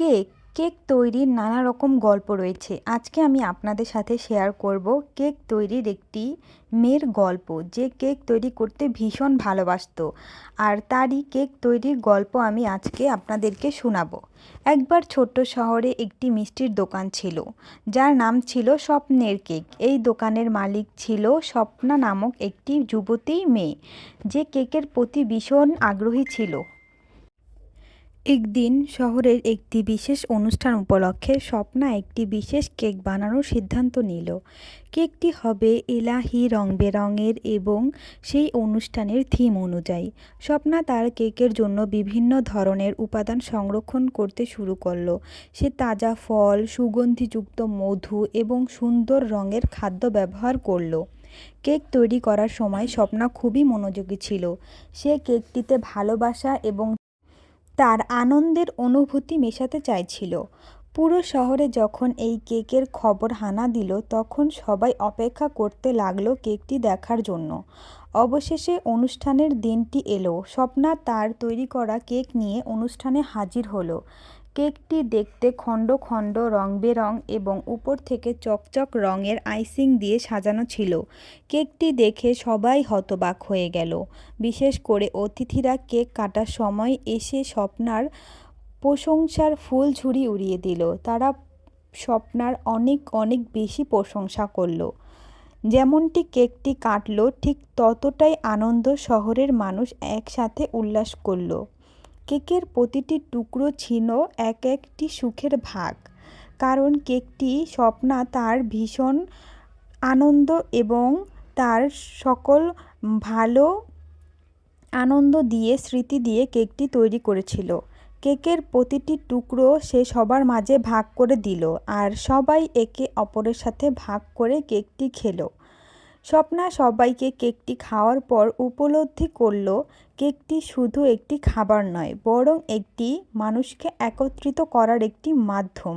Cake cake তৈরির নানা রকম গল্প রয়েছে। আজকে আমি আপনাদের সাথে শেয়ার করব কেক তৈরির একটি মেয়ের গল্প। যে কেক তৈরি করতে ভীষণ ভালোবাসতো। আর তারই কেক তৈরির গল্প আমি আজকে আপনাদেরকে শোনাবো। একবার ছোট্ট শহরে একটি মিষ্টির দোকান ছিল। যার নাম ছিল স্বপ্নের কেক। এই দোকানের মালিক ছিল স্বপ্না নামক একটি যুবতী মেয়ে। যে কেকের প্রতি ভীষণ আগ্রহী ছিল। একদিন শহরের একটি বিশেষ অনুষ্ঠান উপলক্ষে স্বপ্না একটি বিশেষ কেক বানানোর সিদ্ধান্ত নিল। কেকটি হবে এলাহি রং বেরঙের এবং সেই অনুষ্ঠানের থিম অনুযায়ী। স্বপ্না তার কেকের জন্য বিভিন্ন ধরনের উপাদান সংরক্ষণ করতে শুরু করল। সে তাজা ফল, সুগন্ধিযুক্ত মধু এবং সুন্দর রঙের খাদ্য ব্যবহার করল। কেক তৈরি করার সময় স্বপ্না খুবই মনোযোগী ছিল। সে কেকটিতে ভালোবাসা এবং তার আনন্দের অনুভূতি মেশাতে চাইছিল। পুরো শহরে যখন এই কেকের খবর হানা দিল, তখন সবাই অপেক্ষা করতে লাগল কেকটি দেখার জন্য। অবশেষে অনুষ্ঠানের দিনটি এলো। স্বপ্না তার তৈরি করা কেক নিয়ে অনুষ্ঠানে হাজির হলো। কেকটি দেখতে খণ্ড খণ্ড রং বেরং এবং উপর থেকে চকচক রঙের আইসিং দিয়ে সাজানো ছিল। কেকটি দেখে সবাই হতবাক হয়ে গেল। বিশেষ করে অতিথিরা কেক কাটার সময় এসে স্বপ্নার প্রশংসার ফুল ঝুড়ি উড়িয়ে দিল। তারা স্বপ্নার অনেক অনেক বেশি প্রশংসা করল। যেমনটি কেকটি কাটলো, ঠিক ততটাই আনন্দ শহরের মানুষ একসাথে উল্লাস করল। কেকের প্রতিটি টুকরো ছিল এক একটি সুখের ভাগ। কারণ কেকটি স্বপ্না তার ভীষণ আনন্দ এবং তার সকল ভালো আনন্দ দিয়ে, স্মৃতি দিয়ে কেকটি তৈরি করেছিল। কেকের প্রতিটি টুকরো সে সবার মাঝে ভাগ করে দিল আর সবাই একে অপরের সাথে ভাগ করে কেকটি খেলো। স্বপ্না সবাইকে কেকটি খাওয়ার পর উপলব্ধি করল, কেকটি শুধু একটি খাবার নয়, বরং একটি মানুষকে একত্রিত করার একটি মাধ্যম।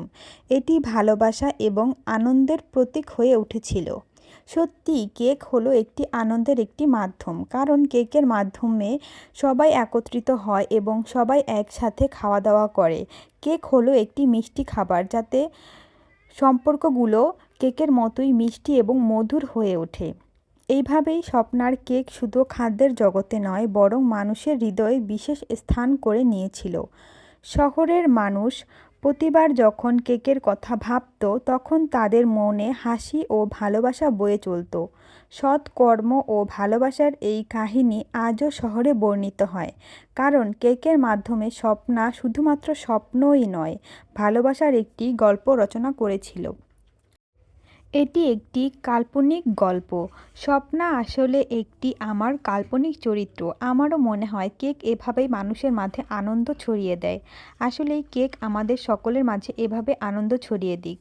এটি ভালোবাসা এবং আনন্দের প্রতীক হয়ে উঠেছিল। সত্যি কেক হলো একটি আনন্দের একটি মাধ্যম, কারণ কেকের মাধ্যমে সবাই একত্রিত হয় এবং সবাই একসাথে খাওয়া দাওয়া করে। কেক হলো একটি মিষ্টি খাবার, যাতে সম্পর্কগুলো কেকের মতোই মিষ্টি এবং মধুর হয়ে ওঠে। এইভাবেই স্বপ্নার কেক শুধু খাদ্যের জগতে নয়, বরং মানুষের হৃদয়ে বিশেষ স্থান করে নিয়েছিল। শহরের মানুষ প্রতিবার যখন কেকের কথা ভাবত, তখন তাদের মনে হাসি ও ভালোবাসা বয়ে চলত। সৎকর্ম ও ভালোবাসার এই কাহিনী আজও শহরে বর্ণিত হয়, কারণ কেকের মাধ্যমে স্বপ্না শুধুমাত্র স্বপ্নই নয়, ভালোবাসার একটি গল্প রচনা করেছিল। এটি একটি কাল্পনিক গল্প। স্বপ্না আসলে একটি আমার কাল্পনিক চরিত্র। আমারও মনে হয় কেক এভাবেই মানুষের মাঝে আনন্দ ছড়িয়ে দেয়। আসলে কেক আমাদের সকলের মাঝে এভাবে আনন্দ ছড়িয়ে দিক।